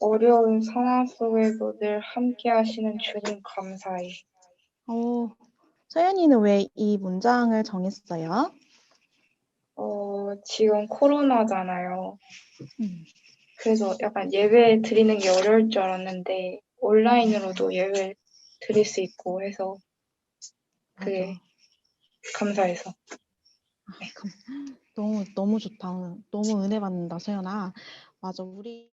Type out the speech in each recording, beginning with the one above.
어려운 상황 속에도 늘 함께 하시는 주님 감사해. 어, 서연이는 왜 이 문장을 정했어요? 어, 지금 코로나잖아요. 음, 그래서 약간 예배 드리는 게 어려울 줄 알았는데 온라인으로도 예배 드릴 수 있고 해서 그게 맞아. 감사해서. 아, 그, 너무 너무 좋다. 너무 은혜 받는다, 서연아. 맞아, 우리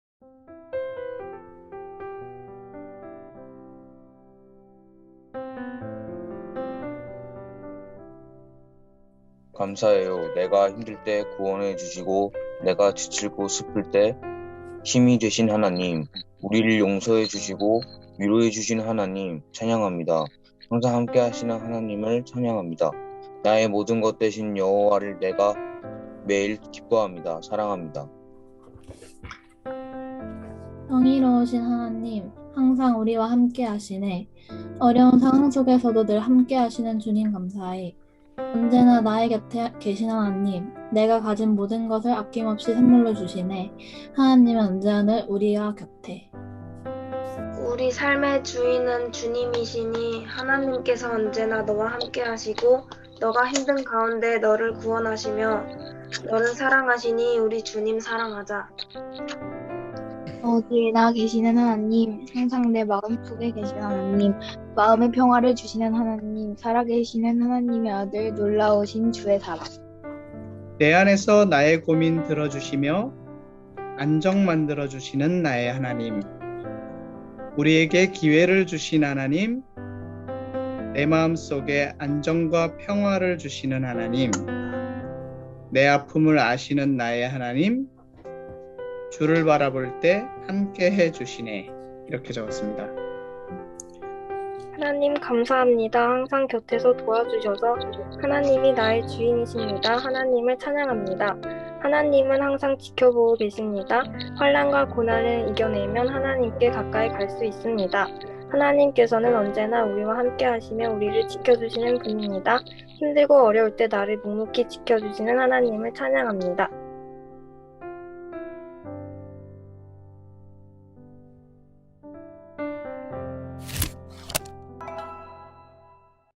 감사해요. 내가 힘들 때 구원해 주시고 내가 지치고 슬플 때 힘이 되신 하나님, 우리를 용서해 주시고 위로해 주신 하나님 찬양합니다. 항상 함께 하시는 하나님을 찬양합니다. 나의 모든 것 대신 여호와를 내가 매일 기뻐합니다. 사랑합니다. 정의로우신 하나님, 항상 우리와 함께 하시네. 어려운 상황 속에서도 늘 함께 하시는 주님 감사해. 언제나 나의 곁에 계신 하나님, 내가 가진 모든 것을 아낌없이 선물로 주시네. 하나님은 언제나 늘 우리와 곁에. 우리 삶의 주인은 주님이시니 하나님께서 언제나 너와 함께 하시고 너가 힘든 가운데 너를 구원하시며 너를 사랑하시니 우리 주님 사랑하자. 어디에 나 계시는 하나님, 항상 내 마음속에 계신 하나님, 마음의 평화를 주시는 하나님, 살아계시는 하나님의 아들, 놀라우신 주의 사랑. 내 안에서 나의 고민 들어주시며 안정 만들어 주시는 나의 하나님. 우리에게 기회를 주신 하나님. 내 마음 속에 안정과 평화를 주시는 하나님. 내 아픔을 아시는 나의 하나님. 주를 바라볼 때 함께 해 주시네. 이렇게 적었습니다. 하나님 감사합니다. 항상 곁에서 도와주셔서 하나님이 나의 주인이십니다. 하나님을 찬양합니다. 하나님은 항상 지켜보고 계십니다. 환란과 고난을 이겨내면 하나님께 가까이 갈 수 있습니다. 하나님께서는 언제나 우리와 함께 하시며 우리를 지켜주시는 분입니다. 힘들고 어려울 때 나를 묵묵히 지켜주시는 하나님을 찬양합니다.